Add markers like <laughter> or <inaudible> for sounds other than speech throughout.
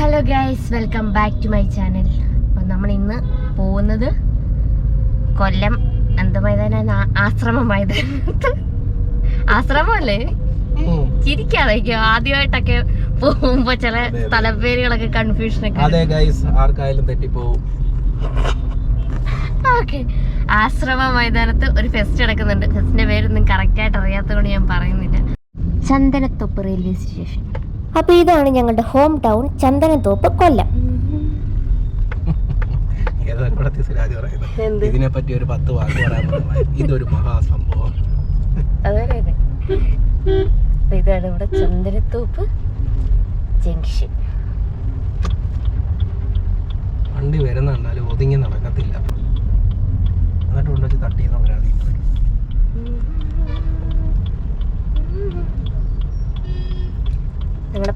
Hello guys welcome back to my channel അപ്പം നമ്മൾ ഇന്ന് പോകുന്നത് കൊല്ലം എന്ത് മൈതാന ആശ്രമം മൈതാനത്ത്. ആശ്രമല്ലേ ഉം. ചിരിക്കാതായിരിക്കും ആദ്യമായിട്ടൊക്കെ പോകുമ്പോ ചില. സ്ഥലപ്പേരുകളൊക്കെ കൺഫ്യൂഷൻ ഒക്കെ. അതെ ഗൈസ് ആർക്കായാലും തെറ്റിപ്പോവും. ഓക്കെ. ആശ്രമ മൈതാനത്ത് ഒരു ഫെസ്റ്റ് നടക്കുന്നുണ്ട്. ഫെസ്റ്റിന്റെ പേരൊന്നും കറക്റ്റ് ആയിട്ട് അറിയാത്തതുകൊണ്ട് ഞാൻ പറയുന്നില്ല. ചന്ദനത്തൊപ്പ് റെയിൽവേ സ്റ്റേഷൻ അപ്പൊ ഇതാണ് ഞങ്ങളുടെ ഹോം ടൗൺ ചന്ദനത്തോപ്പ് കൊല്ലം. <laughs> ഇതിനെ പറ്റി ഒരു പത്ത് വാക്ക് പറയാൻ <laughs> ഇതൊരു മഹാസംഭവം. ഇതാണ് ഇവിടെ ചന്ദനത്തോപ്പ് ജംഗ്ഷൻ. വണ്ടി വരുന്നുണ്ടാലും ഒതുങ്ങി നടക്കത്തില്ല.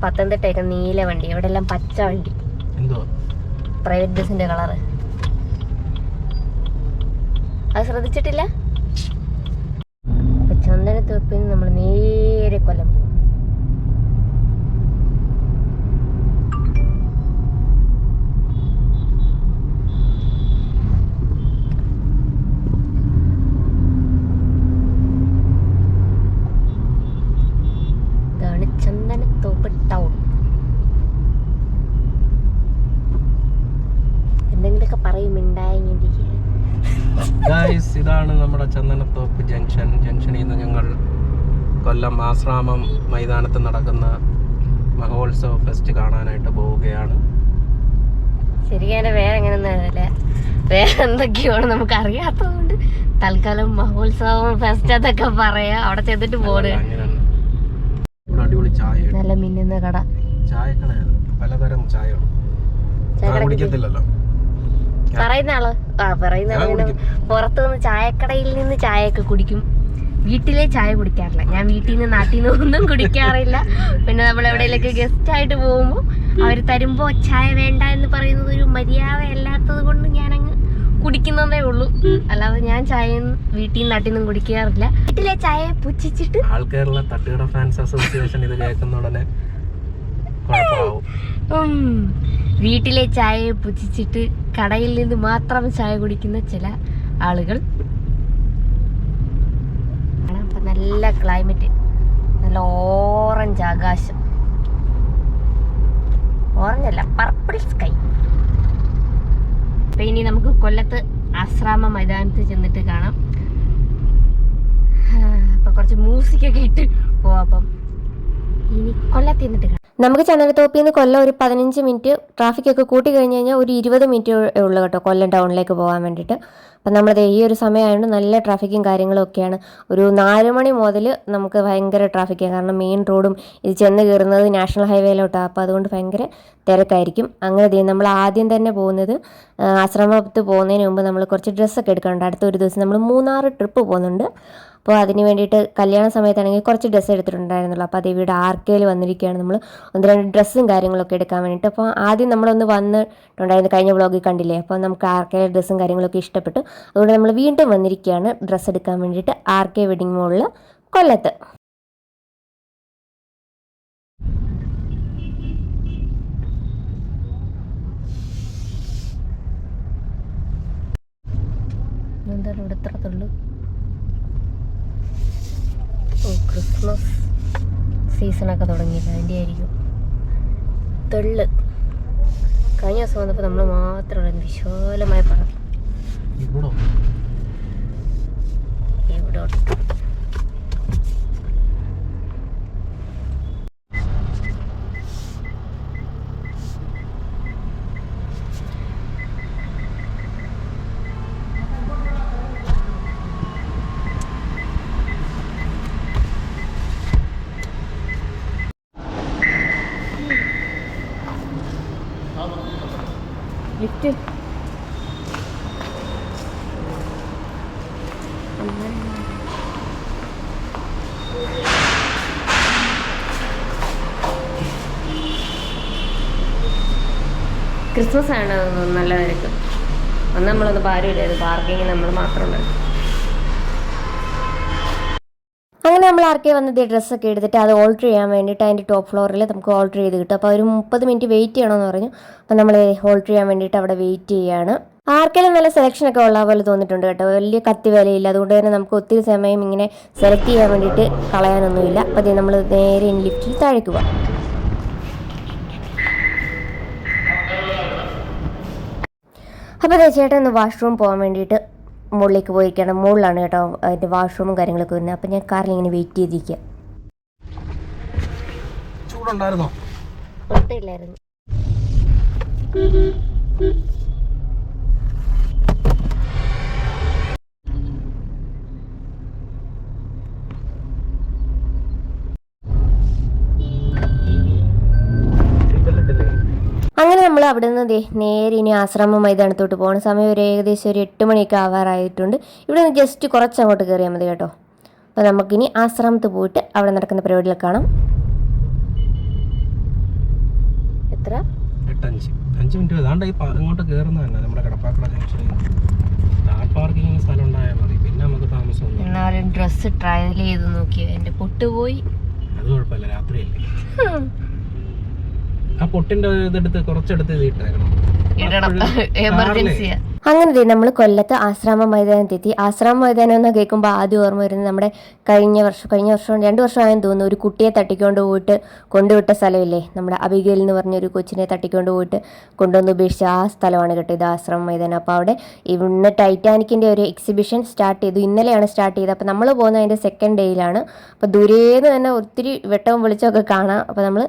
പത്തനംതിട്ടയൊക്കെ നീല വണ്ടി ഇവിടെ എല്ലാം പച്ച വണ്ടി. പ്രൈവറ്റ് ബസ്സിന്റെ കളർ അത് ശ്രദ്ധിച്ചിട്ടില്ല? ചന്ദനത്തോപ്പിൽ നമ്മൾ നേരെ കൊല്ലം പോകും ഇതാണ് ചന്ദനത്തോപ്പ് ടൗൺ എന്തെങ്കിലുമൊക്കെ പറയും ഉണ്ടായെങ്കിൽ ഗൈസ് ഇതാണ് നമ്മുടെ ചന്ദനത്തോപ്പ് ജംഗ്ഷൻ. ജംഗ്ഷനിൽ നിന്ന് ഞങ്ങൾ കൊല്ലം ആശ്രാമം മൈതാനത്ത് നടക്കുന്ന മഹോത്സവ ഫെസ്റ്റ് കാണാനായിട്ട് പോവുകയാണ്. ശരിക്കും വേറെ എങ്ങനെയൊന്നുമില്ല വേറെ എന്തൊക്കെയാണ് നമുക്ക് അറിയാത്തതുകൊണ്ട് തൽക്കാലം മഹോത്സവം ഫെസ്റ്റ് അതൊക്കെ പറയാ. അവിടെ ചെന്നിട്ട് പോണ്. അടിപൊളി ചായ നല്ല മിന്നുന്ന കട. ചായക്കടയാണ് പലതരം ചായ കുടിക്കത്തില്ലല്ലോ. പറയുന്ന ആൾ. ആ പറയുന്ന ആൾ പുറത്തു നിന്ന് ചായക്കടയിൽ നിന്ന് ചായയൊക്കെ കുടിക്കും. വീട്ടിലെ ചായ കുടിക്കാറില്ല. ഞാൻ വീട്ടിൽ നിന്ന് നാട്ടിൽ നിന്ന് ഒന്നും കുടിക്കാറില്ല. പിന്നെ നമ്മൾ എവിടെയെങ്കിലൊക്കെ ഗസ്റ്റ് ആയിട്ട് പോകുമ്പോൾ അവർ തരുമ്പോൾ ചായ വേണ്ട എന്ന് പറയുന്നത് ഒരു മര്യാദ അല്ലാത്തത് കൊണ്ട് ഞാനങ്ങ് കുടിക്കുന്നതേ ഉള്ളൂ. അല്ലാതെ ഞാൻ ചായ വീട്ടിൽ നിന്ന് നാട്ടിൽ നിന്നും കുടിക്കാറില്ല. വീട്ടിലെ ചായ പുച്ഛിച്ചിട്ട് തട്ടുകട ഫാൻസ് അസോസിയേഷൻ ഇത് കേൾക്കുന്ന ഉടനെ വീട്ടിലെ ചായയെ പുച്ഛിച്ചിട്ട് കടയിൽ നിന്ന് മാത്രം ചായ കുടിക്കുന്ന ചില ആളുകൾ. നല്ല ക്ലൈമറ്റ് നല്ല ഓറഞ്ച് ആകാശം. ഓറഞ്ച് അല്ല പർപ്പിൾ സ്കൈ അപ്പൊ ഇനി നമുക്ക് കൊല്ലത്ത് ആശ്രാമ മൈതാനത്ത് ചെന്നിട്ട് കാണാം. അപ്പൊ കുറച്ച് മ്യൂസിക് ഒക്കെ ഇട്ട് പോവാം അപ്പം. ഇനി കൊല്ലത്ത് ചെന്നിട്ട് കാണാം. നമുക്ക് ചന്ദനത്തോപ്പിൽ നിന്ന് കൊല്ലം ഒരു പതിനഞ്ച് മിനിറ്റ് ട്രാഫിക്കൊക്കെ കൂട്ടി കഴിഞ്ഞ് കഴിഞ്ഞാൽ ഒരു ഇരുപത് മിനിറ്റ് ഉള്ളു കേട്ടോ കൊല്ലം ടൗണിലേക്ക് പോകാൻ വേണ്ടിയിട്ട്. അപ്പം നമ്മളത് ഈ ഒരു സമയമായതുകൊണ്ട് നല്ല ട്രാഫിക്കും കാര്യങ്ങളും ഒക്കെയാണ്. ഒരു നാല് മണി മുതൽ നമുക്ക് ഭയങ്കര ട്രാഫിക്കാണ് കാരണം മെയിൻ റോഡും ഇത് ചെന്ന് കയറുന്നത് നാഷണൽ ഹൈവേയിലോട്ടാണ് അപ്പോൾ അതുകൊണ്ട് ഭയങ്കര തിരക്കായിരിക്കും. അങ്ങനെ ദേ നമ്മൾ ആദ്യം തന്നെ പോകുന്നത് ആശ്രമത്ത് പോകുന്നതിന് മുമ്പ് നമ്മൾ കുറച്ച് ഡ്രസ്സൊക്കെ എടുക്കാനുണ്ട്. അടുത്ത ഒരു ദിവസം നമ്മൾ മൂന്നാറ് ട്രിപ്പ് പോകുന്നുണ്ട്. അപ്പോൾ അതിന് വേണ്ടിയിട്ട് കല്യാണ സമയത്താണെങ്കിൽ കുറച്ച് ഡ്രസ്സ് എടുത്തിട്ടുണ്ടായിരുന്നുള്ളൂ. അപ്പോൾ അത് ഇവിടെ ആർക്കേൽ വന്നിരിക്കുകയാണ് നമ്മൾ ഒന്ന് രണ്ട് ഡ്രസ്സും കാര്യങ്ങളൊക്കെ എടുക്കാൻ വേണ്ടിയിട്ട്. അപ്പോൾ ആദ്യം നമ്മളൊന്ന് വന്നിട്ടുണ്ടായിരുന്നു കഴിഞ്ഞ വ്ളോഗിൽ കണ്ടില്ലേ? അപ്പോൾ നമുക്ക് ആർക്കേലെ ഡ്രസ്സും കാര്യങ്ങളൊക്കെ ഇഷ്ടപ്പെട്ടു. അതുകൊണ്ട് നമ്മൾ വീണ്ടും വന്നിരിക്കുകയാണ് ഡ്രസ്സ് എടുക്കാൻ വേണ്ടിയിട്ട് ആർ കെ വെഡിങ് മോളിൽ കൊല്ലത്ത്. ഓ ക്രിസ്മസ് സീസണൊക്കെ തുടങ്ങിയില്ല? അതിന്റെ ആയിരിക്കും തെള്ള്. കഴിഞ്ഞ ദിവസം വന്നപ്പോൾ നമ്മൾ മാത്രമുള്ള വിശാലമായ പടം. ഇവിടെ ഇവിടെ ആണ് നല്ലതായിരിക്കും അന്ന് നമ്മളൊന്ന് പാരുമില്ലായിരുന്നു പാർക്കിങ് നമ്മൾ മാത്രമുള്ളത് അങ്ങനെ നമ്മൾ ആർക്കെ വന്നത് ഡ്രസ്സൊക്കെ എടുത്തിട്ട് അത് ഓൾട്ടർ ചെയ്യാൻ വേണ്ടിയിട്ട് അതിന്റെ ടോപ്പ് ഫ്ലോറിൽ നമുക്ക് ഓൾട്ടർ ചെയ്ത് കിട്ടും. അപ്പോൾ ഒരു മുപ്പത് മിനിറ്റ് വെയിറ്റ് ചെയ്യണമെന്ന് പറഞ്ഞു. അപ്പോൾ നമ്മൾ ഓൾട്ടർ ചെയ്യാൻ വേണ്ടിയിട്ട് അവിടെ വെയിറ്റ് ചെയ്യാണ്. ആർക്കെങ്കിലും നല്ല സെലക്ഷൻ ഒക്കെ ഉള്ള പോലെ തോന്നിയിട്ടുണ്ട് കേട്ടോ. വലിയ കത്തി വിലയില്ല. അതുകൊണ്ട് തന്നെ നമുക്ക് ഒത്തിരി സമയം ഇങ്ങനെ സെലക്ട് ചെയ്യാൻ വേണ്ടിയിട്ട് കളയാനൊന്നുമില്ല. അപ്പോൾ നമ്മൾ നേരെ ലിഫ്റ്റിൽ താഴേക്ക് പോകാം അപ്പോൾ അതെ ചേട്ടൻ ഒന്ന് വാഷ്റൂം പോകാൻ വേണ്ടിയിട്ട് മുകളിലേക്ക് പോയിരിക്കണം മുകളിലാണ് കേട്ടോ അതിന്റെ വാഷ്റൂമും കാര്യങ്ങളൊക്കെ വരുന്നത്. അപ്പോൾ ഞാൻ കാറിൽ ഇങ്ങനെ വെയിറ്റ് ചെയ്തിരിക്കുക ചൂടുണ്ടായിരുന്നോ? പുറത്തില്ലായിരുന്നു അങ്ങനെ നമ്മൾ അവിടെ നിന്ന് ദേ നേരെ ഇനി ആശ്രമ മൈതാനത്തോട്ട് പോകണം സമയം ഒരു ഏകദേശം ഒരു എട്ട് മണിയൊക്കെ ആവാറായിട്ടുണ്ട്. ഇവിടെ നിന്ന് ജസ്റ്റ് കുറച്ച് അങ്ങോട്ട് കയറിയാൽ മതി കേട്ടോ. അപ്പോൾ നമുക്കിനി ആശ്രമത്ത് പോയിട്ട് അവിടെ നടക്കുന്ന പരിപാടികൾ കാണാം. എത്ര? എട്ടഞ്ച്. അഞ്ച് മിനിറ്റ് അങ്ങോട്ട് പ- കയറുന്ന തന്നെ നമ്മുടെ കടപ്പാക്കട ജംഗ്ഷനിൽ കാർ പാർക്കിങ്ങിന് സ്ഥലം ഉണ്ടായാൽ മതി. പിന്നെ നമുക്ക് എന്നാലും ഡ്രസ്സ് ട്രയൽ ചെയ്ത് നോക്കിയോ? എന്റെ പൊട്ടുപോയി അത് കുഴപ്പമില്ല. രാത്രിയല്ലേ. ആ പൊട്ടിന്റെ ഇതെടുത്ത് കുറച്ചെടുത്ത് എമർജൻസിയാ അങ്ങനെ നമ്മൾ കൊല്ലത്ത് ആശ്രാമ മൈതാനത്തെത്തി ആശ്രാമ മൈതാനം എന്ന് കേൾക്കുമ്പോൾ ആദ്യം ഓർമ്മ വരുന്നത് നമ്മുടെ കഴിഞ്ഞ വർഷം കഴിഞ്ഞ വർഷം രണ്ട് വർഷമായെന്ന് തോന്നുന്നു. ഒരു കുട്ടിയെ തട്ടിക്കൊണ്ട് പോയിട്ട് കൊണ്ടുവിട്ട സ്ഥലമില്ലേ? നമ്മുടെ അബിഗേൽ എന്ന് പറഞ്ഞ ഒരു കൊച്ചിനെ തട്ടിക്കൊണ്ട് പോയിട്ട് കൊണ്ടുവന്ന് ഉപേക്ഷിച്ച ആ സ്ഥലമാണ് കേട്ടോ ഇത് ആശ്രമ മൈതാനം. അപ്പോൾ അവിടെ ഇന്ന് ടൈറ്റാനിക്കിന്റെ ഒരു എക്സിബിഷൻ സ്റ്റാർട്ട് ചെയ്തു. ഇന്നലെയാണ് സ്റ്റാർട്ട് ചെയ്തത്. അപ്പോൾ നമ്മൾ പോകുന്നത് അതിന്റെ സെക്കൻഡ് ഡേയിലാണ് അപ്പോൾ ദൂരേന്ന് തന്നെ ഒത്തിരി വെട്ടവും വെളിച്ചമൊക്കെ കാണാം. അപ്പോൾ നമ്മൾ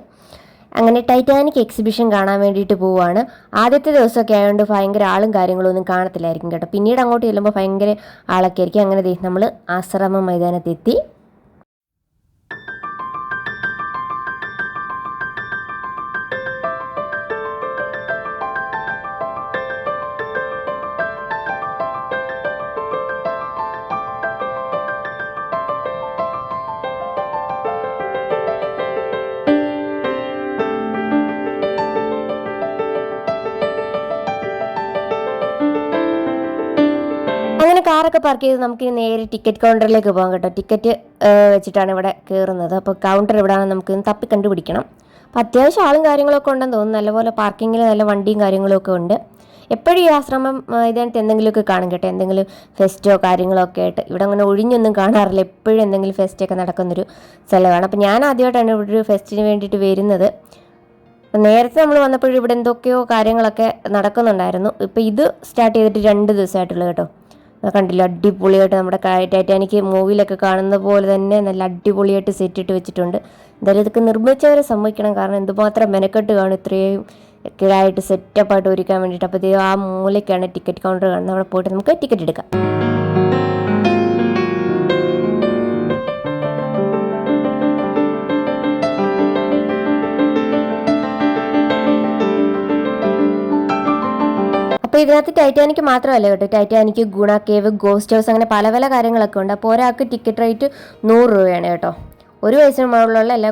അങ്ങനെ ടൈറ്റാനിക് എക്സിബിഷൻ കാണാൻ വേണ്ടിയിട്ട് പോവുകയാണ് ആദ്യത്തെ ദിവസമൊക്കെ ആയതുകൊണ്ട് ഭയങ്കര ആളും കാര്യങ്ങളും ഒന്നും കാണത്തില്ലായിരിക്കും കേട്ടോ. പിന്നീട് അങ്ങോട്ട് ചെല്ലുമ്പോൾ ഭയങ്കര ആളൊക്കെ ആയിരിക്കും അങ്ങനെ നമ്മൾ ആശ്രമ മൈതാനത്തെത്തി. കാറൊക്കെ പാർക്ക് ചെയ്ത് നമുക്ക് നേരെ ടിക്കറ്റ് കൗണ്ടറിലേക്ക് പോകാം കേട്ടോ. ടിക്കറ്റ് വെച്ചിട്ടാണ് ഇവിടെ കയറുന്നത് അപ്പോൾ കൗണ്ടർ ഇവിടെയാണ് നമുക്ക് തപ്പി കണ്ടുപിടിക്കണം. അപ്പോൾ അത്യാവശ്യം ആളും കാര്യങ്ങളൊക്കെ ഉണ്ടെന്ന് തോന്നുന്നു. നല്ലപോലെ പാർക്കിങ്ങിൽ നല്ല വണ്ടിയും കാര്യങ്ങളൊക്കെ ഉണ്ട്. എപ്പോഴും ഈ ആശ്രമം ഇതായിട്ട് എന്തെങ്കിലുമൊക്കെ കാണും കേട്ടോ. എന്തെങ്കിലും ഫെസ്റ്റോ കാര്യങ്ങളോ ഒക്കെ ആയിട്ട്. ഇവിടെ അങ്ങനെ ഒഴിഞ്ഞൊന്നും കാണാറില്ല. എപ്പോഴും എന്തെങ്കിലും ഫെസ്റ്റൊക്കെ നടക്കുന്നൊരു സ്ഥലമാണ്. അപ്പോൾ ഞാൻ ആദ്യമായിട്ടാണ് ഇവിടെ ഒരു ഫെസ്റ്റിന് വേണ്ടിയിട്ട് വരുന്നത്. നേരത്തെ നമ്മൾ വന്നപ്പോഴും ഇവിടെ എന്തൊക്കെയോ കാര്യങ്ങളൊക്കെ നടക്കുന്നുണ്ടായിരുന്നു. ഇപ്പോൾ ഇത് സ്റ്റാർട്ട് ചെയ്തിട്ട് രണ്ട് ദിവസമായിട്ടുള്ളൂ കേട്ടോ. കണ്ടില്ല? അടിപൊളിയായിട്ട് നമ്മുടെ ടൈറ്റാനിക് മൂവിയിലൊക്കെ കാണുന്ന പോലെ തന്നെ നല്ല അടിപൊളിയായിട്ട് സെറ്റ് ഇട്ട് വെച്ചിട്ടുണ്ട്. എന്തായാലും ഇതൊക്കെ നിർമ്മിച്ചവരെ സമ്മതിക്കണം. കാരണം എന്തുമാത്രം മെനക്കെട്ട് കാണും ഇത്രയും കിഴായിട്ട് സെറ്റപ്പായിട്ട് ഒരുക്കാൻ വേണ്ടിയിട്ട്. അപ്പോൾ ആ മൂലയ്ക്കാണ് ടിക്കറ്റ് കൗണ്ടർ കാണുന്നത്. അവിടെ പോയിട്ട് നമുക്ക് ടിക്കറ്റ് എടുക്കാം. അപ്പോൾ ഇതിനകത്ത് ടൈറ്റാനിക് മാത്രമല്ല കേട്ടോ? ടൈറ്റാനിക് ഗുണ കേവ് ഗോസ്റ്റ് ഹൗസ് അങ്ങനെ പല പല കാര്യങ്ങളൊക്കെ ഉണ്ട്. അപ്പോൾ ഒരാൾക്ക് ടിക്കറ്റ് റേറ്റ് നൂറ് രൂപയാണ് കേട്ടോ. ഒരു വയസ്സിന് മുകളിലുള്ള എല്ലാ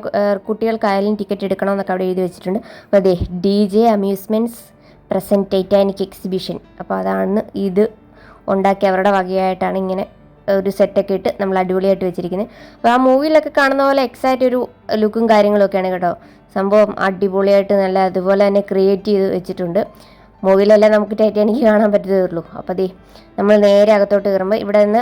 കുട്ടികൾക്കായാലും ടിക്കറ്റ് എടുക്കണമെന്നൊക്കെ അവിടെ എഴുതി വെച്ചിട്ടുണ്ട്. അപ്പോൾ അതെ D J amusements present Titanic exhibition അപ്പോൾ അതാണ് ഇത് ഉണ്ടാക്കി അവരുടെ വകയായിട്ടാണ് ഇങ്ങനെ ഒരു സെറ്റൊക്കെ ഇട്ട് നമ്മൾ അടിപൊളിയായിട്ട് വെച്ചിരിക്കുന്നത്. അപ്പോൾ ആ മൂവിയിലൊക്കെ കാണുന്ന പോലെ എക്സാക്റ്റ് ഒരു ലുക്കും കാര്യങ്ങളൊക്കെയാണ് കേട്ടോ. സംഭവം അടിപൊളിയായിട്ട് നല്ല അതുപോലെ തന്നെ ക്രിയേറ്റ് ചെയ്ത് വെച്ചിട്ടുണ്ട്. മൂവിയിലെല്ലാം നമുക്ക് ടൈറ്റാനിക് കാണാൻ പറ്റത്തേ ഉള്ളൂ. അപ്പോൾ ദേ നമ്മൾ നേരെ അകത്തോട്ട് കയറുമ്പോൾ ഇവിടെ നിന്ന്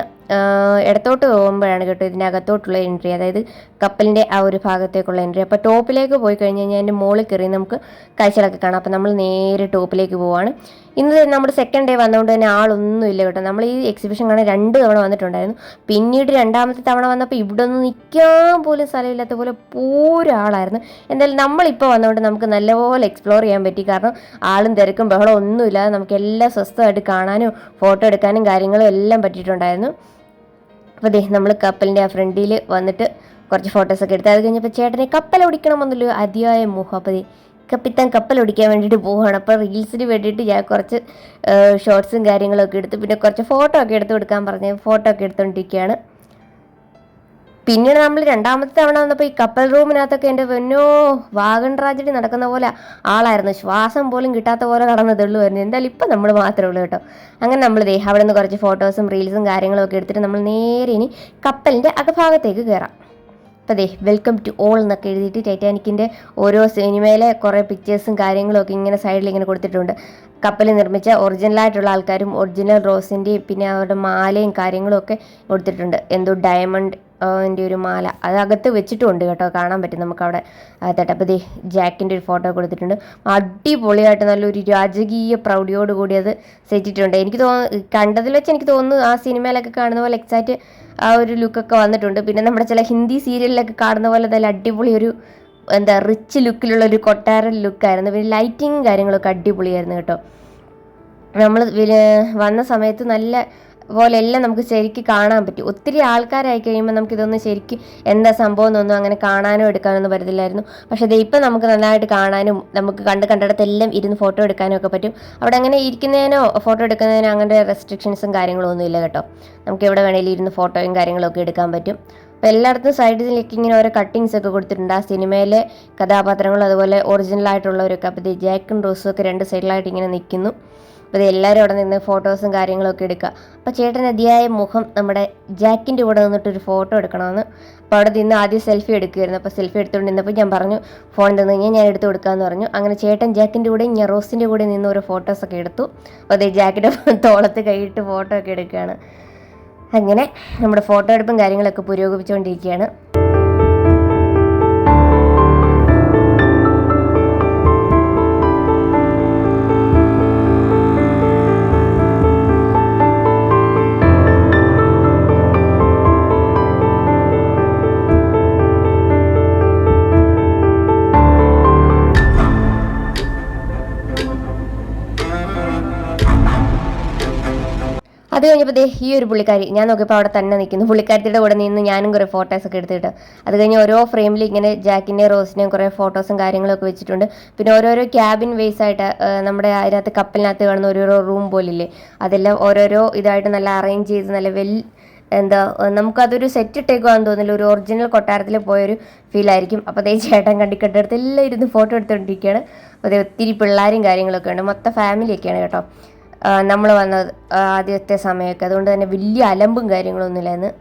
ഇടത്തോട്ട് പോകുമ്പോഴാണ് കേട്ടോ ഇതിന്റെ അകത്തോട്ടുള്ള എൻട്രി അതായത് കപ്പലിന്റെ ആ ഒരു ഭാഗത്തേക്കുള്ള എൻട്രി അപ്പോൾ ടോപ്പിലേക്ക് പോയി കഴിഞ്ഞ് കഴിഞ്ഞാൽ അതിന്റെ മുകളിൽ കയറി നമുക്ക് കാഴ്ചകളൊക്കെ കാണാം. അപ്പോൾ നമ്മൾ നേരെ ടോപ്പിലേക്ക് പോവാണ്. ഇന്ന് നമ്മുടെ സെക്കൻഡ് ഡേ വന്നതുകൊണ്ട് തന്നെ ആളൊന്നും ഇല്ല കേട്ടോ. നമ്മൾ ഈ എക്സിബിഷൻ കാണാൻ രണ്ട് തവണ വന്നിട്ടുണ്ടായിരുന്നു. പിന്നീട് രണ്ടാമത്തെ തവണ വന്നപ്പോൾ ഇവിടെ ഒന്ന് നിൽക്കാൻ പോലും സ്ഥലമില്ലാത്ത പോലെ പൂരാളായിരുന്നു. എന്തായാലും നമ്മളിപ്പോൾ വന്നതുകൊണ്ട് നമുക്ക് നല്ലപോലെ എക്സ്പ്ലോർ ചെയ്യാൻ പറ്റി. കാരണം ആളും തിരക്കും ബഹളം ഒന്നുമില്ലാതെ നമുക്ക് എല്ലാം സ്വസ്ഥമായിട്ട് കാണാനും ഫോട്ടോ എടുക്കാനും കാര്യങ്ങളും എല്ലാം പറ്റിയിട്ടുണ്ടായിരുന്നു. അപ്പോൾ ദേ നമ്മൾ കപ്പലിന്റെ ആ ഫ്രണ്ടിൽ വന്നിട്ട് കുറച്ച് ഫോട്ടോസൊക്കെ എടുത്ത്. അത് കഴിഞ്ഞപ്പോൾ ചേട്ടനെ കപ്പൽ ഓടിക്കണമെന്നല്ലോ അതിയായ മോഹം അപ്പോൾ ദേ കപ്പിത്താൻ കപ്പൽ ഓടിക്കാൻ വേണ്ടിയിട്ട് പോവുകയാണ് അപ്പോൾ റീൽസിന് വേണ്ടിയിട്ട് ഞാൻ കുറച്ച് ഷോർട്സും കാര്യങ്ങളൊക്കെ എടുത്ത് പിന്നെ കുറച്ച് ഫോട്ടോ ഒക്കെ എടുത്ത് കൊടുക്കാൻ പറഞ്ഞ് ഫോട്ടോ ഒക്കെ എടുത്തുകൊണ്ടിരിക്കുകയാണ് പിന്നീട് നമ്മൾ രണ്ടാമത്തെ തവണ വന്നപ്പോൾ ഈ കപ്പൽ റൂമിനകത്തൊക്കെ എന്റെ പൊന്നോ വാഗൺ ട്രാജഡി നടക്കുന്ന പോലെ ആളായിരുന്നു. ശ്വാസം പോലും കിട്ടാത്ത പോലെ കടന്ന് തെള്ളുമായിരുന്നു എന്തായാലും ഇപ്പം നമ്മൾ മാത്രമേ ഉള്ളൂ കേട്ടോ. അങ്ങനെ നമ്മൾ ദേ അവിടെ നിന്ന് കുറച്ച് ഫോട്ടോസും റീൽസും കാര്യങ്ങളൊക്കെ എടുത്തിട്ട് നമ്മൾ നേരെ ഇനി കപ്പലിന്റെ അകഭാഗത്തേക്ക് കയറാം അപ്പോൾ അതെ വെൽക്കം ടു ഓൾ എന്നൊക്കെ എഴുതിയിട്ട് ടൈറ്റാനിക്കിന്റെ ഓരോ സിനിമയിലെ കുറേ പിക്ചേഴ്സും കാര്യങ്ങളും ഒക്കെ ഇങ്ങനെ സൈഡിൽ ഇങ്ങനെ കൊടുത്തിട്ടുണ്ട്. കപ്പൽ നിർമ്മിച്ച ഒറിജിനലായിട്ടുള്ള ആൾക്കാരും ഒറിജിനൽ റോസിന്റെയും പിന്നെ അവരുടെ മാലയും കാര്യങ്ങളും ഒക്കെ കൊടുത്തിട്ടുണ്ട്. എന്തോ ഡയമണ്ട് എന്റെ ഒരു മാല അത് വെച്ചിട്ടുണ്ട് കേട്ടോ കാണാൻ പറ്റും. നമുക്കവിടെ തട്ടപ്പതി ജാക്കിന്റെ ഒരു ഫോട്ടോ കൊടുത്തിട്ടുണ്ട്. അടിപൊളിയായിട്ട് നല്ലൊരു രാജകീയ പ്രൗഢിയോട് കൂടി അത് സെറ്റിട്ടുണ്ട്. എനിക്ക് തോന്നുന്നു കണ്ടതിൽ വെച്ച് എനിക്ക് തോന്നുന്നു ആ സിനിമയിലൊക്കെ കാണുന്ന പോലെ എക്സാക്റ്റ് ആ ഒരു ലുക്കൊക്കെ വന്നിട്ടുണ്ട്. പിന്നെ നമ്മുടെ ചില ഹിന്ദി സീരിയലിലൊക്കെ കാണുന്ന പോലെ നല്ല അടിപൊളി ഒരു എന്താ റിച്ച് ലുക്കിലുള്ള ഒരു കൊട്ടാരൻ ലുക്കായിരുന്നു പിന്നെ ലൈറ്റിങ്ങും കാര്യങ്ങളൊക്കെ അടിപൊളിയായിരുന്നു കേട്ടോ. നമ്മൾ വന്ന സമയത്ത് നല്ല പോലെ എല്ലാം നമുക്ക് ശരിക്ക് കാണാൻ പറ്റും. ഒത്തിരി ആൾക്കാരായി കഴിയുമ്പോൾ നമുക്ക് ഇതൊന്നും ശരിക്ക് എന്താ സംഭവം എന്നൊന്നും അങ്ങനെ കാണാനോ എടുക്കാനൊന്നും പറ്റത്തില്ലായിരുന്നു. പക്ഷേ ഇത് ഇപ്പം നമുക്ക് നന്നായിട്ട് കാണാനും നമുക്ക് കണ്ട് കണ്ടിടത്തെല്ലാം ഇരുന്ന് ഫോട്ടോ എടുക്കാനും ഒക്കെ പറ്റും. അവിടെ അങ്ങനെ ഇരിക്കുന്നതിനോ ഫോട്ടോ എടുക്കുന്നതിനോ അങ്ങനെ റെസ്ട്രിക്ഷൻസും കാര്യങ്ങളൊന്നും ഇല്ല കേട്ടോ. നമുക്ക് എവിടെ വേണേലും ഇരുന്ന് ഫോട്ടോയും കാര്യങ്ങളൊക്കെ എടുക്കാൻ പറ്റും. അപ്പോൾ എല്ലായിടത്തും സൈഡിലേക്ക് ഇങ്ങനെ ഓരോ കട്ടിങ്സ് ഒക്കെ കൊടുത്തിട്ടുണ്ട്. ആ സിനിമയിലെ കഥാപാത്രങ്ങളും അതുപോലെ ഒറിജിനൽ ആയിട്ടുള്ളവരൊക്കെ. അപ്പോൾ ജാക്കും റോസും ഒക്കെ രണ്ട് സൈഡിലായിട്ട് ഇങ്ങനെ നിൽക്കുന്നു. അപ്പോൾ എല്ലാവരും അവിടെ നിന്ന് ഫോട്ടോസും കാര്യങ്ങളൊക്കെ എടുക്കുക. അപ്പോൾ ചേട്ടൻ അതിയായ മുഖം നമ്മുടെ ജാക്കിന്റെ കൂടെ നിന്നിട്ട് ഒരു ഫോട്ടോ എടുക്കണമെന്ന്. അപ്പോൾ അവിടെ നിന്ന് ആദ്യം സെൽഫി എടുക്കുമായിരുന്നു അപ്പോൾ സെൽഫി എടുത്തുകൊണ്ട് നിന്നപ്പോൾ ഞാൻ പറഞ്ഞു ഫോൺ തന്നു കഴിഞ്ഞാൽ ഞാൻ എടുത്ത് കൊടുക്കാമെന്ന് പറഞ്ഞു. അങ്ങനെ ചേട്ടൻ ജാക്കിന്റെ കൂടെ ഞാൻ റോസിന്റെ കൂടെ നിന്ന് ഓരോ ഫോട്ടോസൊക്കെ എടുത്തു. അപ്പോൾ അതേ ജാക്കിന്റെ <laughs> തോളത്ത് കൈയിട്ട് ഫോട്ടോ ഒക്കെ എടുക്കുകയാണ്. അങ്ങനെ നമ്മുടെ ഫോട്ടോ എടുപ്പും കാര്യങ്ങളൊക്കെ പുരോഗമിച്ചുകൊണ്ടിരിക്കുകയാണ്. അത് കഴിഞ്ഞപ്പോൾ ദേ ഈ ഒരു പുള്ളിക്കാരി ഞാൻ നോക്കിയപ്പോൾ അവിടെ തന്നെ നിൽക്കുന്നു പുള്ളിക്കാരിയുടെ കൂടെ നിന്ന് ഞാനും കുറേ ഫോട്ടോസ് ഒക്കെ എടുത്തിട്ട്. അത് കഴിഞ്ഞ് ഓരോ ഫ്രെയിമിൽ ഇങ്ങനെ ജാക്കിന്റെയും റോസിന്റെയും കുറേ ഫോട്ടോസും കാര്യങ്ങളൊക്കെ വെച്ചിട്ടുണ്ട്. പിന്നെ ഓരോരോ ക്യാബിൻ വേസ് ആയിട്ട് നമ്മുടെ അതിനകത്ത് കപ്പലിനകത്ത് കാണുന്ന ഓരോരോ റൂം പോലില്ലേ? അതെല്ലാം ഓരോരോ ഇതായിട്ട് നല്ല അറേഞ്ച് ചെയ്ത് നല്ല വെൽ എന്താ നമുക്കതൊരു സെറ്റ് ഇട്ടേക്കുവാന്ന് തോന്നില്ല ഒരു ഒറിജിനൽ കൊട്ടാരത്തിൽ പോയൊരു ഫീൽ ആയിരിക്കും. അപ്പോൾ അതേ ചേട്ടൻ കണ്ടിക്കെട്ടടുത്ത് എല്ലാം ഇരുന്ന് ഫോട്ടോ എടുത്തുകൊണ്ടിരിക്കുകയാണ് അപ്പോൾ ഒത്തിരി പിള്ളേരും കാര്യങ്ങളൊക്കെ ഉണ്ട്. മൊത്തം ഫാമിലിയൊക്കെയാണ് കേട്ടോ. നമ്മൾ വന്ന ആദ്യത്തെ സമയമൊക്കെ. അതുകൊണ്ട് തന്നെ വലിയ അലമ്പും കാര്യങ്ങളൊന്നുമില്ലായിരുന്നു.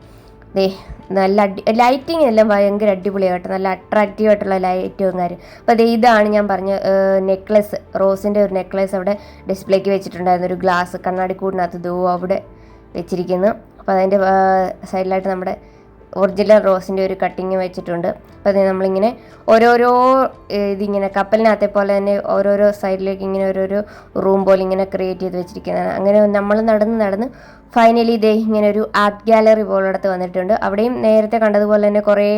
ദേ നല്ല അടി ലൈറ്റിംഗ് എല്ലാം ഭയങ്കര അടിപൊളിയായിട്ട് നല്ല അട്രാക്റ്റീവ് ആയിട്ടുള്ള ലൈറ്റും കാര്യം. അപ്പോൾ ദേ ഇതാണ് ഞാൻ പറഞ്ഞ നെക്ലസ് റോസിന്റെ ഒരു നെക്ലസ് അവിടെ ഡിസ്പ്ലേക്ക് വെച്ചിട്ടുണ്ടായിരുന്നു. ഒരു ഗ്ലാസ് കണ്ണാടിക്കൂടിനകത്ത് ദോ അവിടെ വെച്ചിരിക്കുന്നു. അപ്പോൾ അതിന്റെ സൈഡിലായിട്ട് നമ്മുടെ ഒറിജിനൽ റോസിന്റെ ഒരു കട്ടിങ് വെച്ചിട്ടുണ്ട്. അപ്പോൾ അത് നമ്മളിങ്ങനെ ഓരോരോ ഇതിങ്ങനെ കപ്പലിനകത്തെ പോലെ തന്നെ ഓരോരോ സൈഡിലേക്ക് ഇങ്ങനെ ഓരോരോ റൂം പോലെ ഇങ്ങനെ ക്രിയേറ്റ് ചെയ്ത് വെച്ചിരിക്കുന്നതാണ്. അങ്ങനെ നമ്മൾ നടന്ന് നടന്ന് ഫൈനലി ഇതേ ഇങ്ങനെ ഒരു ആർട്ട് ഗാലറി പോലടുത്ത് വന്നിട്ടുണ്ട്. അവിടെയും നേരത്തെ കണ്ടതുപോലെ തന്നെ കുറേ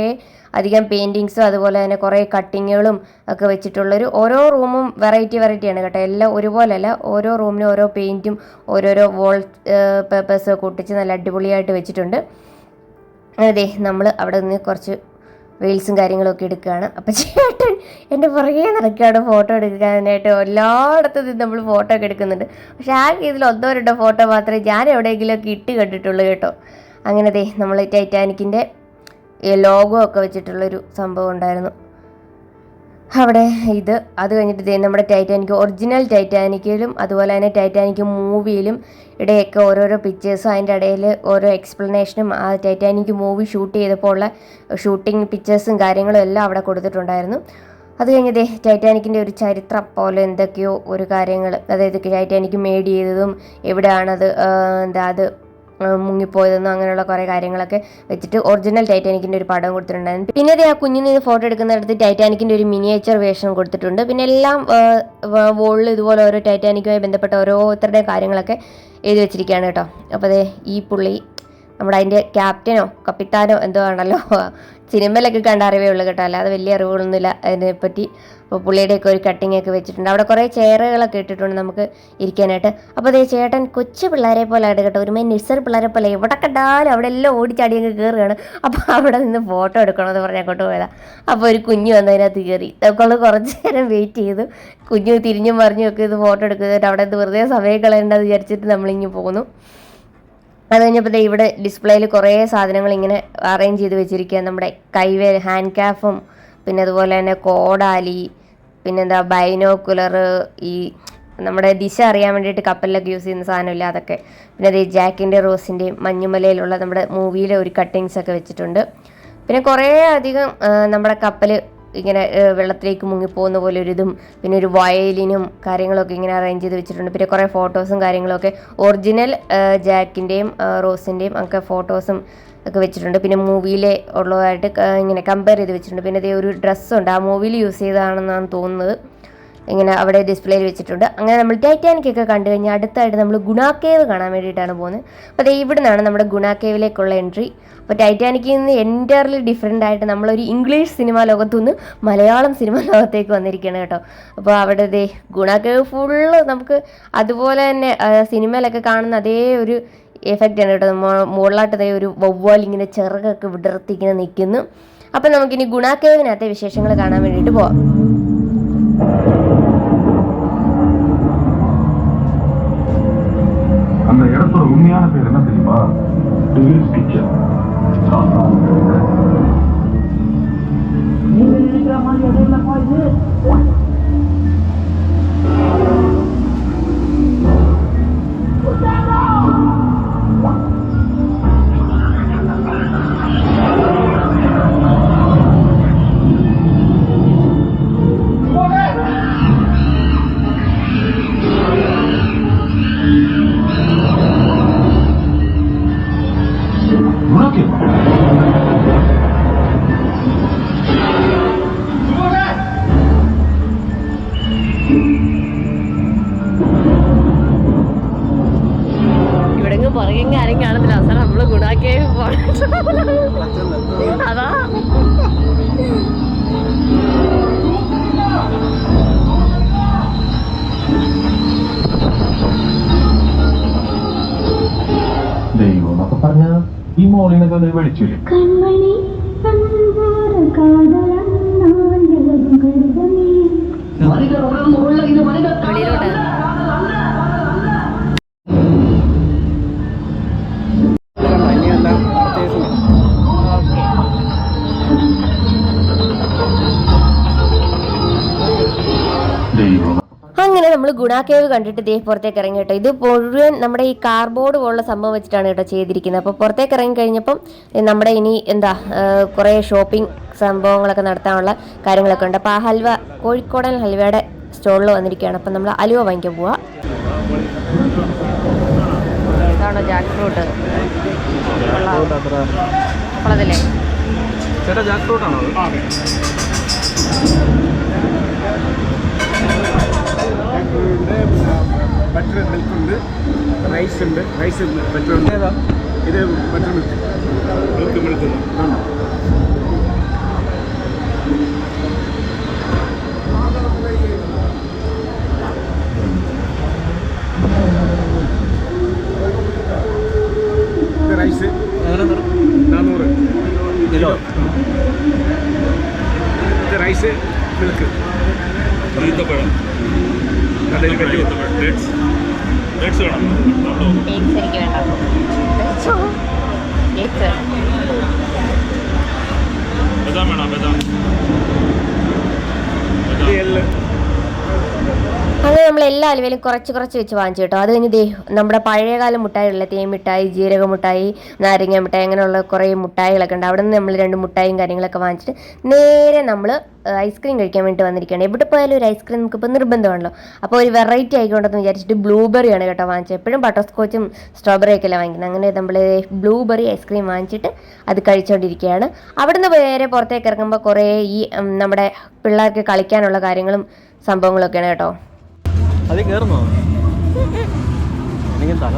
അധികം പെയിന്റിങ്സും അതുപോലെ തന്നെ കുറേ കട്ടിങ്ങുകളും ഒക്കെ വെച്ചിട്ടുള്ളൊരു ഓരോ റൂമും വെറൈറ്റി വെറൈറ്റിയാണ് കേട്ടോ. എല്ലാം ഒരുപോലെയല്ല. ഓരോ റൂമിനും ഓരോ പെയിന്റും ഓരോരോ വോൾ പേപ്പേഴ്സും ഒക്കെ ഒട്ടിച്ച് നല്ല അടിപൊളിയായിട്ട് വെച്ചിട്ടുണ്ട്. അതെ നമ്മൾ അവിടെ നിന്ന് കുറച്ച് റീൽസും കാര്യങ്ങളൊക്കെ എടുക്കുകയാണ്. അപ്പം ചേട്ടൻ എന്റെ പുറകെ നടക്കുകയാണ് ഫോട്ടോ എടുക്കാനായിട്ട്. എല്ലായിടത്തും നിന്ന് നമ്മൾ ഫോട്ടോ ഒക്കെ എടുക്കുന്നുണ്ട്. പക്ഷേ ആ ഇതിൽ ഒന്നോ രണ്ടോ ഫോട്ടോ മാത്രമേ ഞാൻ എവിടെയെങ്കിലുമൊക്കെ ഇട്ട് കണ്ടിട്ടുള്ളൂ കേട്ടോ. അങ്ങനെ ദേ നമ്മൾ ടൈറ്റാനിക്കിന്റെ ലോഗോ ഒക്കെ വെച്ചിട്ടുള്ളൊരു സംഭവം ഉണ്ടായിരുന്നു. അവിടെ ഇത് അത് കഴിഞ്ഞിട്ട് ദേ നമ്മുടെ ടൈറ്റാനിക് ഒറിജിനൽ ടൈറ്റാനിക്കിലും അതുപോലെ തന്നെ ടൈറ്റാനിക് മൂവിയിലും ഇടയൊക്കെ ഓരോരോ പിക്ചേഴ്സും അതിന്റെ ഇടയിൽ ഓരോ എക്സ്പ്ലനേഷനും ആ ടൈറ്റാനിക് മൂവി ഷൂട്ട് ചെയ്തപ്പോൾ ഉള്ള ഷൂട്ടിംഗ് പിക്ചേഴ്സും കാര്യങ്ങളും എല്ലാം അവിടെ കൊടുത്തിട്ടുണ്ടായിരുന്നു. അത് കഴിഞ്ഞതേ ടൈറ്റാനിക്കിന്റെ ഒരു ചരിത്രം പോലെ എന്തൊക്കെയോ ഒരു കാര്യങ്ങൾ അതായത് ടൈറ്റാനിക് മേഡ് ചെയ്തതും എവിടെയാണത് എന്താ അത് മുങ്ങിപ്പോയതെന്നും അങ്ങനെയുള്ള കുറേ കാര്യങ്ങളൊക്കെ വെച്ചിട്ട് ഒറിജിനൽ ടൈറ്റാനിക്കിന്റെ ഒരു പടം കൊടുത്തിട്ടുണ്ടായിരുന്നു. പിന്നെ ദേ ആ കുഞ്ഞിന് ഫോട്ടോ എടുക്കുന്നിടത്ത് ടൈറ്റാനിക്കിന്റെ ഒരു മിനിയേച്ചർ വേഷം കൊടുത്തിട്ടുണ്ട്. പിന്നെ എല്ലാം വോളിൽ ഇതുപോലെ ഓരോ ടൈറ്റാനിക്കുമായി ബന്ധപ്പെട്ട ഓരോരുത്തരുടെയും കാര്യങ്ങളൊക്കെ എഴുതി വെച്ചിരിക്കുകയാണ് കേട്ടോ. അപ്പോൾ അതെ ഈ പുള്ളി നമ്മുടെ അതിന്റെ ക്യാപ്റ്റനോ കപ്പിത്താനോ എന്തോ ആണല്ലോ സിനിമയിലൊക്കെ കണ്ട അറിവേ ഉള്ളൂ കേട്ടോ. അല്ലാതെ വലിയ അറിവുകളൊന്നുമില്ല. അതിനെപ്പറ്റി അപ്പോൾ പുള്ളിയുടെയൊക്കെ ഒരു കട്ടിങ് ഒക്കെ വെച്ചിട്ടുണ്ട്. അവിടെ കുറേ ചെയറുകളൊക്കെ ഇട്ടിട്ടുണ്ട് നമുക്ക് ഇരിക്കാനായിട്ട്. അപ്പോൾ അതേ ചേട്ടൻ കൊച്ചു പിള്ളേരെ പോലെ ആയിട്ട് കേട്ടോ ഒരു നഴ്സറി പിള്ളേരെ പോലെ എവിടെ കണ്ടാലും അവിടെ എല്ലാം ഓടിച്ചാടി അങ്ങ് കയറുകയാണ് അപ്പോൾ അവിടെ നിന്ന് ഫോട്ടോ എടുക്കണമെന്ന് പറഞ്ഞ് അങ്ങോട്ട് പോയതാണ് അപ്പോൾ ഒരു കുഞ്ഞ് വന്നതിനകത്ത് കയറി. നമ്മൾ കുറച്ച് നേരം വെയിറ്റ് ചെയ്തു. കുഞ്ഞ് തിരിഞ്ഞും മറിഞ്ഞും ഒക്കെ ഇത് ഫോട്ടോ എടുക്കുന്നത് അവിടെ വെറുതെ സമയം കളയേണ്ടത് വിചാരിച്ചിട്ട് നമ്മളിങ്ങ് പോന്നു. അത് കഴിഞ്ഞപ്പോൾ ഇവിടെ ഡിസ്പ്ലേയിൽ കുറേ സാധനങ്ങൾ ഇങ്ങനെ അറേഞ്ച് ചെയ്ത് വെച്ചിരിക്കുക നമ്മുടെ കൈവേൽ ഹാൻഡ് ക്യാഫും പിന്നെ അതുപോലെ തന്നെ കോടാലി പിന്നെന്താ ബൈനോക്കുലർ ഈ നമ്മുടെ ദിശ അറിയാൻ വേണ്ടിയിട്ട് കപ്പലിലൊക്കെ യൂസ് ചെയ്യുന്ന സാധനമില്ല അതൊക്കെ. പിന്നെ അത് ജാക്കിന്റെ റോസിന്റെയും മഞ്ഞുമലയിലുള്ള നമ്മുടെ മൂവിയിലെ ഒരു കട്ടിങ്സ് ഒക്കെ വെച്ചിട്ടുണ്ട്. പിന്നെ കുറേ അധികം നമ്മുടെ കപ്പൽ ഇങ്ങനെ വെള്ളത്തിലേക്ക് മുങ്ങിപ്പോകുന്ന പോലെ ഒരു പിന്നെ ഒരു വയലിനും കാര്യങ്ങളൊക്കെ ഇങ്ങനെ അറേഞ്ച് ചെയ്ത് വെച്ചിട്ടുണ്ട്. പിന്നെ കുറേ ഫോട്ടോസും കാര്യങ്ങളൊക്കെ ഒറിജിനൽ ജാക്കിന്റെയും റോസിന്റെയും ഒക്കെ ഫോട്ടോസും ഒക്കെ വെച്ചിട്ടുണ്ട്. പിന്നെ മൂവിയിലെ ഉള്ളതായിട്ട് ഇങ്ങനെ കമ്പയർ ചെയ്ത് വെച്ചിട്ടുണ്ട്. പിന്നെ ഇതേ ഒരു ഡ്രസ്സുണ്ട് ആ മൂവിയിൽ യൂസ് ചെയ്തതാണെന്നാണ് തോന്നുന്നത്. ഇങ്ങനെ അവിടെ ഡിസ്പ്ലേയിൽ വെച്ചിട്ടുണ്ട്. അങ്ങനെ നമ്മൾ ടൈറ്റാനിക് ഒക്കെ കണ്ടു കഴിഞ്ഞാൽ അടുത്തായിട്ട് നമ്മൾ ഗുണ കേവ് കാണാൻ വേണ്ടിയിട്ടാണ് പോകുന്നത്. അപ്പോൾ അതേ ഇവിടെ നിന്നാണ് നമ്മുടെ ഗുണ കേവിലേക്കുള്ള എൻട്രി അപ്പോൾ ടൈറ്റാനിക്കിൽ നിന്ന് എന്റയർലി ഡിഫറെന്റ് ആയിട്ട് നമ്മളൊരു ഇംഗ്ലീഷ് സിനിമ ലോകത്തു നിന്ന് മലയാളം സിനിമ ലോകത്തേക്ക് വന്നിരിക്കുകയാണ് കേട്ടോ. അപ്പോൾ അവിടെ ദേ ഗുണ കേവ് ഫുള്ള് നമുക്ക് അതുപോലെ തന്നെ സിനിമയിലൊക്കെ കാണുന്ന അതേ ഒരു എഫക്റ്റ് ആണ് കേട്ടോ. മോ- മുകളിലായിട്ട് ദേ ഒരു വവ്വാൽ ഇങ്ങനെ ചിറകൊക്കെ വിടർത്തി ഇങ്ങനെ നിൽക്കുന്നു. അപ്പം നമുക്കിനി ഗുണ കേവിനകത്തെ വിശേഷങ്ങൾ കാണാൻ വേണ്ടിയിട്ട് പോവാം. Wow. Do you speak? ഈ മോളിനെ അത് വെളിച്ചില്ലേ കൺമണി ഗുണ കേവ് കണ്ടിട്ട് ദേ പുറത്തേക്ക് ഇറങ്ങി കേട്ടോ. ഇത് മുഴുവൻ നമ്മുടെ ഈ കാർബോർഡ് പോലുള്ള സംഭവം വെച്ചിട്ടാണ് കേട്ടോ ചെയ്തിരിക്കുന്നത്. അപ്പോൾ പുറത്തേക്ക് ഇറങ്ങി കഴിഞ്ഞപ്പം നമ്മുടെ ഇനി എന്താ കുറേ ഷോപ്പിംഗ് സംഭവങ്ങളൊക്കെ നടത്താനുള്ള കാര്യങ്ങളൊക്കെ ഉണ്ട്. അപ്പോൾ ആ ഹൽവ കോഴിക്കോടൻ ഹൽവയുടെ സ്റ്റോളിൽ വന്നിരിക്കുകയാണ്. അപ്പം നമ്മൾ അലുവ വാങ്ങിക്കാൻ പോവാ. ഇതാണോ ജാക്ക് ഫ്രൂട്ട് ആണോ ചേട്ടാ ജാക്ക് ആണോ അത് ബട്ടർ മിൽക്ക് ഉണ്ട്. റൈസ് ഉണ്ട്. റൈസ് ബട്ടർ ഉണ്ട്. ഏതാ? ഇത് ബട്ടർ മിൽക്ക് മിൽക്ക് മിൽക്ക് ഇത് റൈസ് നാനൂറ് കിലോ? ഇത് റൈസ് മിൽക്ക് ഈത്തപ്പഴം ഡേറ്റ്സ് ഡേറ്റ്സ് വേണം. കേക്ക്സ് എനിക്ക് വേണ്ട. ബദാം വേണം ബദാം. എള്ള് അങ്ങനെ നമ്മൾ എല്ലാ അലുവയിലും കുറച്ച് കുറച്ച് വെച്ച് വാങ്ങിച്ചു കേട്ടോ. അത് കഴിഞ്ഞ് ദേ നമ്മുടെ പഴയകാല മുട്ടായുള്ള തേൻ മിഠായി ജീരക മുട്ടായി നാരങ്ങ മിഠായി അങ്ങനെയുള്ള കുറേ മുട്ടായികളൊക്കെ ഉണ്ട്. അവിടെ നിന്ന് നമ്മൾ രണ്ട് മുട്ടായും കാര്യങ്ങളൊക്കെ വാങ്ങിച്ചിട്ട് നേരെ നമ്മൾ ഐസ്ക്രീം കഴിക്കാൻ വേണ്ടി വന്നിരിക്കുകയാണ്. എവിടെ പോയാലും ഒരു ഐസ്ക്രീം നമുക്കിപ്പോൾ നിർബന്ധമാണല്ലോ. അപ്പോൾ ഒരു വെറൈറ്റി ആയിക്കോട്ടെന്ന് വിചാരിച്ചിട്ട് ബ്ലൂബെറിയാണ് കേട്ടോ വാങ്ങിച്ചത്. എപ്പോഴും ബട്ടർ സ്കോച്ചും സ്ട്രോബെറി ഒക്കെ അല്ലേ വാങ്ങിക്കുന്നത്. അങ്ങനെ നമ്മൾ ബ്ലൂബെറി ഐസ്ക്രീം വാങ്ങിച്ചിട്ട് അത് കഴിച്ചുകൊണ്ടിരിക്കുകയാണ് അവിടുന്ന് നേരെ പുറത്തേക്ക് ഇറങ്ങുമ്പോൾ കുറേ ഈ നമ്മുടെ പിള്ളേർക്ക് കളിക്കാനുള്ള കാര്യങ്ങളും സംഭവങ്ങളൊക്കെയാണ് കേട്ടോ. അതിൽ കയറുന്നോ? എനിക്ക് തല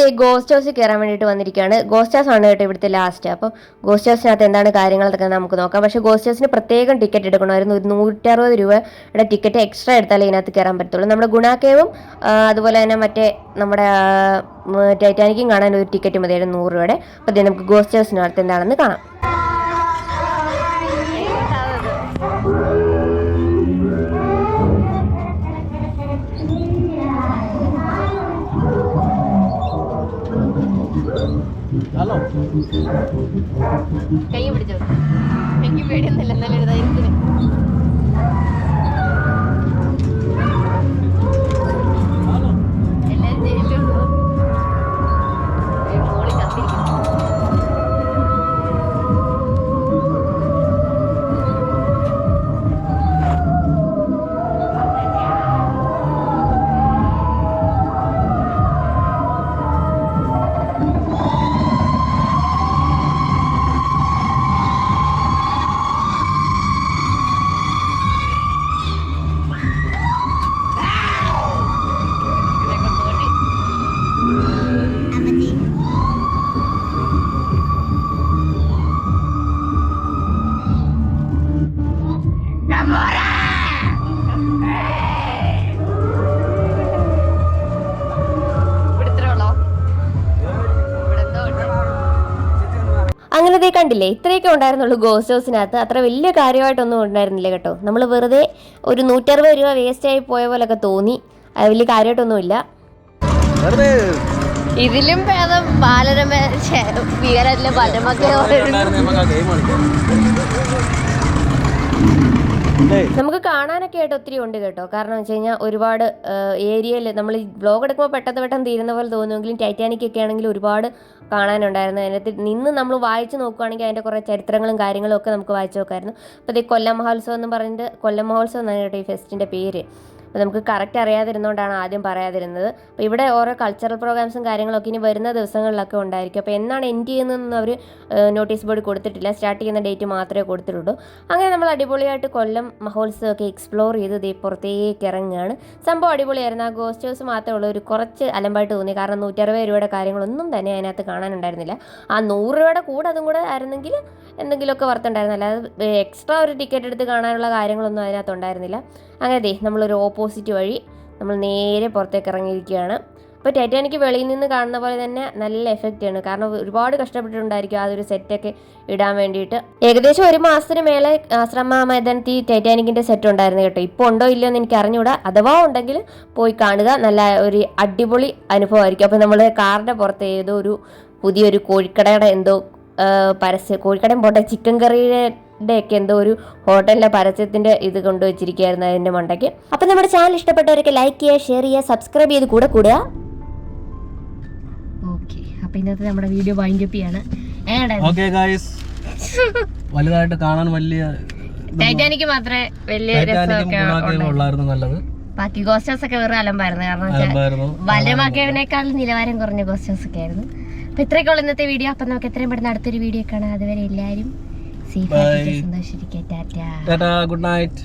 ദേ ഗോസ്റ്റ് ഹൗസിൽ കയറാൻ വേണ്ടിയിട്ട് വന്നിരിക്കുകയാണ്. ഗോസ്റ്റ് ഹൗസ് ആണ് കേട്ടോ ഇവിടുത്തെ ലാസ്റ്റ് അപ്പോൾ ഗോസ്റ്റ് ഹൗസിനകത്ത് എന്താണ് കാര്യങ്ങളൊക്കെ നമുക്ക് നോക്കാം. പക്ഷേ ഗോസ്റ്റ് ഹൗസിന് പ്രത്യേകം ടിക്കറ്റ് എടുക്കണമായിരുന്നു. ഒരു നൂറ്ററുപത് രൂപയുടെ ടിക്കറ്റ് എക്സ്ട്രാ എടുത്താലേ ഇതിനകത്ത് കയറാൻ പറ്റത്തുള്ളൂ. നമ്മുടെ ഗുണാക്കേവും അതുപോലെ തന്നെ മറ്റേ നമ്മുടെ ടൈറ്റാനിക്കും കാണാൻ ഒരു ടിക്കറ്റ് മതിയായിരുന്നു നൂറ് രൂപയുടെ. അപ്പോൾ നമുക്ക് ഗോസ്റ്റ് ഹൗസിനകത്ത് എന്താണെന്ന് കാണാം. കൈ പിടിച്ചോ എനിക്ക് പേടിയൊന്നുമില്ല. എന്നാലും ഒരു ദേ കണ്ടില്ലേ? ഇത്രയൊക്കെ ഉണ്ടായിരുന്നുള്ളൂ ഗോസ്റ്റ് ഹൗസിനകത്ത് അത്ര വലിയ കാര്യമായിട്ടൊന്നും ഉണ്ടായിരുന്നില്ല കേട്ടോ. നമ്മൾ വെറുതെ ഒരു നൂറ്ററുപത് രൂപ വേസ്റ്റ് ആയി പോയ പോലൊക്കെ തോന്നി. അത് വലിയ കാര്യമായിട്ടൊന്നുമില്ല. വെറുതെ ഇതിലും ഭേദം ബാലരമ ഉണ്ടായിരുന്നു നമുക്ക് കാണാനൊക്കെ ആയിട്ട് ഒത്തിരി ഉണ്ട് കേട്ടോ. കാരണം വെച്ച് കഴിഞ്ഞാൽ ഒരുപാട് ഏരിയയിൽ നമ്മൾ ഈ ബ്ലോഗ് എടുക്കുമ്പോൾ പെട്ടെന്ന് പെട്ടെന്ന് തീരുന്ന പോലെ തോന്നുമെങ്കിലും ടൈറ്റാനിക് ഒക്കെ ആണെങ്കിൽ ഒരുപാട് കാണാനുണ്ടായിരുന്നു. അതിനകത്ത് നിന്ന് നമ്മൾ വായിച്ച് നോക്കുകയാണെങ്കിൽ അതിന്റെ കുറേ ചരിത്രങ്ങളും കാര്യങ്ങളും ഒക്കെ നമുക്ക് വായിച്ച് നോക്കായിരുന്നു. അപ്പോൾ ഇത് കൊല്ലം മഹോത്സവം എന്ന് പറഞ്ഞിട്ട് കൊല്ലം മഹോത്സവം എന്നാണ് കേട്ടോ ഈ ഫെസ്റ്റിന്റെ പേര്. അപ്പോൾ നമുക്ക് കറക്റ്റ് അറിയാതിരുന്നുകൊണ്ടാണ് ആദ്യം പറയാതിരുന്നത്. അപ്പോൾ ഇവിടെ ഓരോ കൾച്ചറൽ പ്രോഗ്രാംസും കാര്യങ്ങളൊക്കെ ഇനി വരുന്ന ദിവസങ്ങളിലൊക്കെ ഉണ്ടായിരിക്കും. അപ്പോൾ എന്നാണ് എൻഡ് ചെയ്യുന്നതെന്ന് അവർ നോട്ടീസ് ബോർഡ് കൊടുത്തിട്ടില്ല. സ്റ്റാർട്ട് ചെയ്യുന്ന ഡേറ്റ് മാത്രമേ കൊടുത്തിട്ടുള്ളൂ. അങ്ങനെ നമ്മൾ അടിപൊളിയായിട്ട് കൊല്ലം മഹോത്സവമൊക്കെ എക്സ്പ്ലോർ ചെയ്ത് ദേ പുറത്തേക്ക് ഇറങ്ങുകയാണ്. സംഭവം അടിപൊളിയായിരുന്നു. ആ ഗോസ്റ്റ് ഹൗസ് മാത്രമേ ഉള്ളൂ. ഒരു കുറച്ച് അലമ്പായിട്ട് തോന്നി. കാരണം നൂറ്ററുപത് രൂപയുടെ കാര്യങ്ങളൊന്നും തന്നെ അതിനകത്ത് കാണാനുണ്ടായിരുന്നില്ല. ആ നൂറ് രൂപയുടെ കൂടെ അതും കൂടെ ആയിരുന്നെങ്കിൽ എന്തെങ്കിലുമൊക്കെ വർത്തുണ്ടായിരുന്നു അല്ലാതെ എക്സ്ട്രാ ഒരു ടിക്കറ്റ് എടുത്ത് കാണാനുള്ള കാര്യങ്ങളൊന്നും അതിനകത്ത് ഉണ്ടായിരുന്നില്ല. അങ്ങനെ ദേ നമ്മളൊരു ഓപ്പോസിറ്റ് വഴി നമ്മൾ നേരെ പുറത്തേക്ക് ഇറങ്ങിയിരിക്കുകയാണ്. അപ്പോൾ ടൈറ്റാനിക്ക് വെളിയിൽ നിന്ന് കാണുന്ന പോലെ തന്നെ നല്ല എഫക്റ്റ് ആണ്. കാരണം ഒരുപാട് കഷ്ടപ്പെട്ടിട്ടുണ്ടായിരിക്കും ആ ഒരു സെറ്റൊക്കെ ഇടാൻ വേണ്ടിയിട്ട്. ഏകദേശം ഒരു മാസത്തിന് മേലെ ആശ്രമ മൈതാനത്തിൽ ടൈറ്റാനിക്കിന്റെ സെറ്റ് ഉണ്ടായിരുന്നു കേട്ടോ. ഇപ്പോൾ ഉണ്ടോ ഇല്ലയോ എന്ന് എനിക്ക് അറിഞ്ഞുകൂടാ. അഥവാ ഉണ്ടെങ്കിൽ പോയി കാണുക. നല്ല ഒരു അടിപൊളി അനുഭവമായിരിക്കും. അപ്പോൾ നമ്മൾ കാറിന്റെ പുറത്ത് ഏതോ ഒരു പുതിയൊരു കോഴിക്കടയുടെ എന്തോ പരസ്യം കോഴിക്കടയും പോട്ടെ ചിക്കൻ കറിയുടെ ഒക്കെ എന്തോ ഒരു ഹോട്ടലിലെ പരസ്യത്തിന്റെ ഇത് കൊണ്ടുവച്ചിരിക്കുകയായിരുന്നു അതിന്റെ മണ്ടയ്ക്ക്. അപ്പൊ നമ്മുടെ ചാനൽ ഇഷ്ടപ്പെട്ടവരൊക്കെ ലൈക്ക് ചെയ്യുക ഷെയർ ചെയ്യുക സബ്സ്ക്രൈബ് ചെയ്ത് കൂടെ കൂടുക. ഓക്കെ അപ്പൊ ഇന്നത്തെ നമ്മുടെ വീഡിയോ വൈൻഡ് അപ്പ് ചെയ്യാണ്. ഓക്കെ ഗായ്സ് <laughs> വലുതായിട്ട് കാണാൻ വലിയ ടൈറ്റാനിക്ക് മാത്രമേ വലിയ ഉള്ളായിരുന്നു നല്ലത്. ബാക്കി ഗോസ്റ്റേഴ്സ് ഒക്കെ വെറും അലമ്പായിരുന്നു. കാരണം വലമാക്കിയതിനേക്കാൾ നിലവാരം കുറഞ്ഞ ഗോസ്റ്റേഴ്സ് ഒക്കെ ആയിരുന്നു. അപ്പൊ ഇത്രയൊക്കെയുള്ള ഇന്നത്തെ വീഡിയോ അപ്പൊ നമുക്ക് എത്രയും പെട്ടെന്ന് അടുത്തൊരു വീഡിയോ കാണാം. അതുവരെ എല്ലാവരും സേഫ് ആയിട്ട്. സന്തോഷിരിക്കുക ടാറ്റാ. Tata good night.